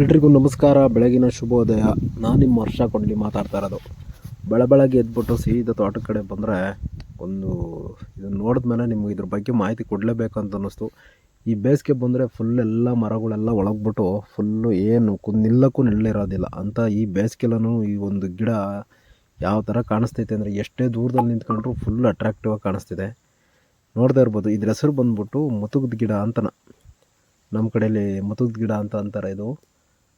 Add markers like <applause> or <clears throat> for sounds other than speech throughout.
ಎಲ್ರಿಗೂ ನಮಸ್ಕಾರ. ಬೆಳಗಿನ ಶುಭೋದಯ. ನಾನು ನಿಮ್ಮ ವರ್ಷ ಕೊಂಡಿ ಮಾತಾಡ್ತಾ ಇರೋದು. ಬೆಳ ಬೆಳಗ್ಗೆ ಎದ್ಬಿಟ್ಟು ಸೀದಾ ತೋಟದ ಕಡೆ ಬಂದರೆ ಒಂದು ಇದನ್ನು ನೋಡಿದ್ಮೇಲೆ ನಿಮ್ಗೆ ಇದ್ರ ಬಗ್ಗೆ ಮಾಹಿತಿ ಕೊಡಲೇಬೇಕು ಅಂತ ಅನ್ನಿಸ್ತು. ಈ ಬೇಸಿಗೆ ಬಂದರೆ ಫುಲ್ ಎಲ್ಲ ಮರಗಳೆಲ್ಲ ಒಳಗ್ಬಿಟ್ಟು ಫುಲ್ಲು ಏನು ಕು ನಿಲ್ಲಕ್ಕೂ ನಿಲ್ಲಿರೋದಿಲ್ಲ. ಅಂತ ಈ ಬೇಸಿಗೆಲ್ಲೂ ಈ ಒಂದು ಗಿಡ ಯಾವ ಥರ ಕಾಣಿಸ್ತೈತೆ ಅಂದರೆ ಎಷ್ಟೇ ದೂರದಲ್ಲಿ ನಿಂತ್ಕೊಂಡ್ರೂ ಫುಲ್ ಅಟ್ರಾಕ್ಟಿವ್ ಆಗಿ ಕಾಣಿಸ್ತಿದೆ. ನೋಡ್ತಾ ಇರ್ಬೋದು. ಇದ್ರ ಹೆಸರು ಬಂದ್ಬಿಟ್ಟು ಮುತುಗದ ಗಿಡ ಅಂತನ. ನಮ್ಮ ಕಡೆಯಲ್ಲಿ ಮುತುಗದ ಗಿಡ ಅಂತ ಅಂತಾರೆ ಇದು.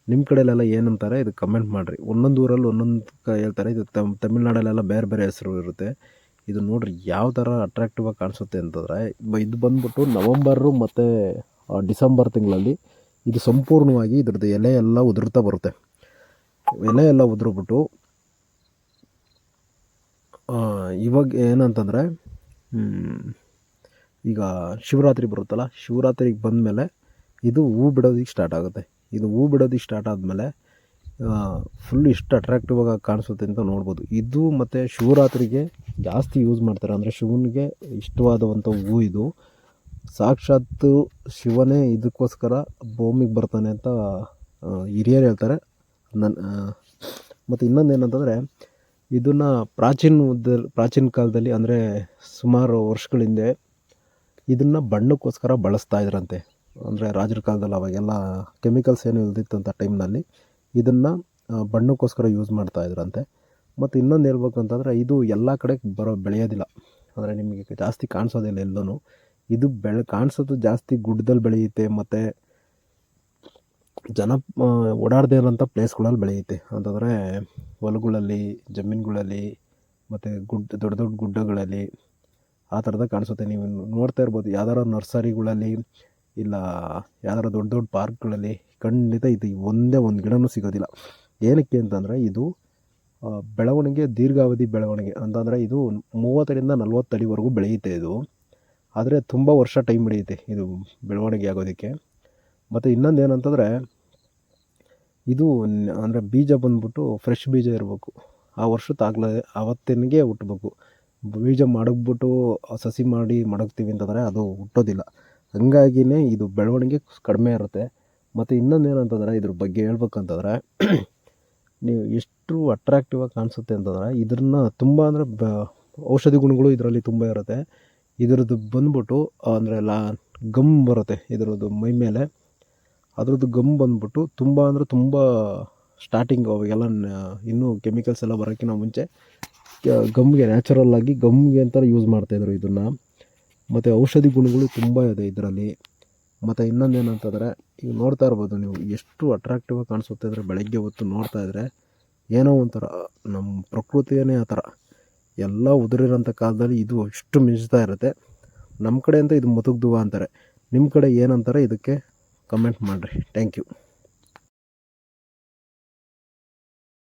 ನಿಮ್ಮ ಕಡೆಯಲ್ಲೆಲ್ಲ ಏನಂತಾರೆ? ಇದು ಕಮೆಂಟ್ ಮಾಡಿರಿ. ಒಂದೊಂದು ಊರಲ್ಲಿ ಒಂದೊಂದು ಕ ಹೇಳ್ತಾರೆ. ಇದು ತಮ್ ತಮಿಳ್ನಾಡಲ್ಲೆಲ್ಲ ಬೇರೆ ಬೇರೆ ಹೆಸರು ಇರುತ್ತೆ. ಇದು ನೋಡಿರಿ ಯಾವ ಥರ ಅಟ್ರಾಕ್ಟಿವ್ ಆಗಿ ಕಾಣಿಸುತ್ತೆ ಅಂತಂದರೆ ಇದು ಬಂದ್ಬಿಟ್ಟು ನವಂಬರು ಮತ್ತು ಡಿಸೆಂಬರ್ ತಿಂಗಳಲ್ಲಿ ಇದು ಸಂಪೂರ್ಣವಾಗಿ ಇದ್ರದ್ದು ಎಲೆ ಎಲ್ಲ ಉದುರ್ತಾ ಬರುತ್ತೆ. ಎಲೆ ಎಲ್ಲ ಉದುರ್ಬಿಟ್ಟು ಇವಾಗ ಏನಂತಂದರೆ ಈಗ ಶಿವರಾತ್ರಿ ಬರುತ್ತಲ್ಲ, ಶಿವರಾತ್ರಿಗೆ ಬಂದಮೇಲೆ ಇದು ಹೂ ಬಿಡೋದಕ್ಕೆ ಸ್ಟಾರ್ಟ್ ಆಗುತ್ತೆ. ಇದು ಹೂ ಬಿಡೋದು ಸ್ಟಾರ್ಟ್ ಆದಮೇಲೆ ಫುಲ್ ಇಷ್ಟು ಅಟ್ರಾಕ್ಟಿವ್ ಆಗಿ ಕಾಣಿಸುತ್ತೆ ಅಂತ ನೋಡ್ಬೋದು. ಇದು ಮತ್ತು ಶಿವರಾತ್ರಿಗೆ ಜಾಸ್ತಿ ಯೂಸ್ ಮಾಡ್ತಾರೆ. ಅಂದರೆ ಶಿವನಿಗೆ ಇಷ್ಟವಾದಂಥ ಹೂ ಇದು. ಸಾಕ್ಷಾತ್ತು ಶಿವನೇ ಇದಕ್ಕೋಸ್ಕರ ಭೂಮಿಗೆ ಬರ್ತಾನೆ ಅಂತ ಹಿರಿಯರು ಹೇಳ್ತಾರೆ. ನನ್ನ ಮತ್ತು ಇನ್ನೊಂದು ಏನಂತಂದರೆ, ಇದನ್ನು ಪ್ರಾಚೀನ ಉದ್ದ- ಪ್ರಾಚೀನ ಕಾಲದಲ್ಲಿ ಅಂದರೆ ಸುಮಾರು ವರ್ಷಗಳ ಹಿಂದೆ ಇದನ್ನು ಬಣ್ಣಕ್ಕೋಸ್ಕರ ಬಳಸ್ತಾ ಇದ್ರಂತೆ. ಅಂದರೆ ರಾಜರ ಕಾಲದಲ್ಲಿ ಅವಾಗೆಲ್ಲ ಕೆಮಿಕಲ್ಸ್ ಏನು ಇಲ್ದಿತ್ತಂಥ ಟೈಮ್ನಲ್ಲಿ ಇದನ್ನು ಬಣ್ಣಕ್ಕೋಸ್ಕರ ಯೂಸ್ ಮಾಡ್ತಾ ಇದ್ರಂತೆ. ಮತ್ತು ಇನ್ನೊಂದು ಹೇಳ್ಬೇಕು ಅಂತಂದರೆ ಇದು ಎಲ್ಲ ಕಡೆ ಬರೋ ಬೆಳೆಯೋದಿಲ್ಲ. ಅಂದರೆ ನಿಮಗೆ ಜಾಸ್ತಿ ಕಾಣಿಸೋದಿಲ್ಲ ಎಲ್ಲೂ ಇದು ಬೆಳೆ, ಕಾಣಿಸೋದು ಜಾಸ್ತಿ ಗುಡ್ಡದಲ್ಲಿ ಬೆಳೆಯುತ್ತೆ ಮತ್ತು ಜನ ಓಡಾಡದೇ ಇರೋಂಥ ಪ್ಲೇಸ್ಗಳಲ್ಲಿ ಬೆಳೆಯುತ್ತೆ. ಅಂತಂದರೆ ಹೊಲಗಳಲ್ಲಿ, ಜಮೀನುಗಳಲ್ಲಿ, ಮತ್ತು ಗುಡ್ಡ ದೊಡ್ಡ ದೊಡ್ಡ ಗುಡ್ಡಗಳಲ್ಲಿ ಆ ಥರದ ಕಾಣಿಸುತ್ತೆ. ನೀವು ನೋಡ್ತಾ ಇರ್ಬೋದು ಯಾವ್ದಾರ ನರ್ಸರಿಗಳಲ್ಲಿ ಇಲ್ಲ ಯಾವ್ದಾರ ದೊಡ್ಡ ದೊಡ್ಡ ಪಾರ್ಕ್ಗಳಲ್ಲಿ ಖಂಡಿತ ಇದು ಒಂದೇ ಒಂದು ಗಿಡನೂ ಸಿಗೋದಿಲ್ಲ. ಏನಕ್ಕೆ ಅಂತಂದರೆ ಇದು ಬೆಳವಣಿಗೆ, ದೀರ್ಘಾವಧಿ ಬೆಳವಣಿಗೆ. ಅಂತಂದರೆ ಇದು ಮೂವತ್ತರಿಂದ ನಲ್ವತ್ತು ಅಡಿವರೆಗೂ ಬೆಳೆಯುತ್ತೆ ಇದು. ಆದರೆ ತುಂಬ ವರ್ಷ ಟೈಮ್ ಹಿಡಿಯುತ್ತೆ ಇದು ಬೆಳವಣಿಗೆ ಆಗೋದಕ್ಕೆ. ಮತ್ತು ಇನ್ನೊಂದು ಏನಂತಂದರೆ, ಇದು ಅಂದರೆ ಬೀಜ ಬಂದ್ಬಿಟ್ಟು ಫ್ರೆಶ್ ಬೀಜ ಇರಬೇಕು. ಆ ವರ್ಷದ್ದಾಗಲೇ ಆವತ್ತಿನಗೆ ಹುಟ್ಟಬೇಕು ಬೀಜ ಮಡಗ್ಬಿಟ್ಟು ಸಸಿ ಮಾಡಿ ಮಡಗ್ತೀವಿ ಅಂತಂದರೆ ಅದು ಹುಟ್ಟೋದಿಲ್ಲ. ಹಂಗಾಗಿನೇ ಇದು ಬೆಳವಣಿಗೆ ಕಡಿಮೆ ಇರುತ್ತೆ. ಮತ್ತು ಇನ್ನೊಂದು ಏನಂತಂದರೆ ಇದ್ರ ಬಗ್ಗೆ ಹೇಳ್ಬೇಕಂತಂದರೆ <clears throat> ನೀವು ಎಷ್ಟು ಅಟ್ರಾಕ್ಟಿವ್ ಆಗಿ ಕಾಣಿಸುತ್ತೆ ಅಂತಂದರೆ ಇದನ್ನು ತುಂಬ ಅಂದರೆ ಬ, ಔಷಧಿ ಗುಣಗಳು ಇದರಲ್ಲಿ ತುಂಬ ಇರುತ್ತೆ. ಇದರದ್ದು ಬಂದ್ಬಿಟ್ಟು, ಅಂದರೆ ಲಾ, ಗಮ್ ಬರುತ್ತೆ ಇದರದ್ದು ಮೈ ಮೇಲೆ. ಅದರದ್ದು ಗಮ್ ಬಂದ್ಬಿಟ್ಟು ತುಂಬ ಅಂದರೆ ತುಂಬ ಸ್ಟಾರ್ಟಿಂಗ್ ಅವಾಗೆಲ್ಲ ಇನ್ನೂ ಕೆಮಿಕಲ್ಸ್ ಎಲ್ಲ ಬರೋಕ್ಕಿಂತ ಮುಂಚೆ ಗಮ್ಗೆ ನ್ಯಾಚುರಲ್ಲಾಗಿ ಗಮ್ಗೆ ಅಂತ ಯೂಸ್ ಮಾಡ್ತಾಯಿದ್ರು ಇದನ್ನು. ಮತ್ತು ಔಷಧಿ ಗುಣಗಳು ತುಂಬ ಇದೆ ಇದರಲ್ಲಿ. ಮತ್ತು ಇನ್ನೊಂದು ಏನಂತಂದರೆ ಈಗ ನೋಡ್ತಾ ಇರ್ಬೋದು ನೀವು, ಎಷ್ಟು ಅಟ್ರಾಕ್ಟಿವ್ ಆಗಿ ಕಾಣಿಸುತ್ತೆ ಅಂದರೆ ಬೆಳಗ್ಗೆ ಹೊತ್ತು ನೋಡ್ತಾ ಇದ್ದರೆ ಏನೋ ಒಂಥರ ನಮ್ಮ ಪ್ರಕೃತಿಯೇ ಆ ಥರ. ಎಲ್ಲ ಉದುರಿರೋಂಥ ಕಾಲದಲ್ಲಿ ಇದು ಅಷ್ಟು ಮಿಂಚ್ತಾ ಇರುತ್ತೆ. ನಮ್ಮ ಕಡೆ ಅಂತ ಇದು ಮುತುಗ್ದುವ ಅಂತಾರೆ. ನಿಮ್ಮ ಕಡೆ ಏನಂತಾರೆ, ಇದಕ್ಕೆ ಕಮೆಂಟ್ ಮಾಡಿರಿ. Thank you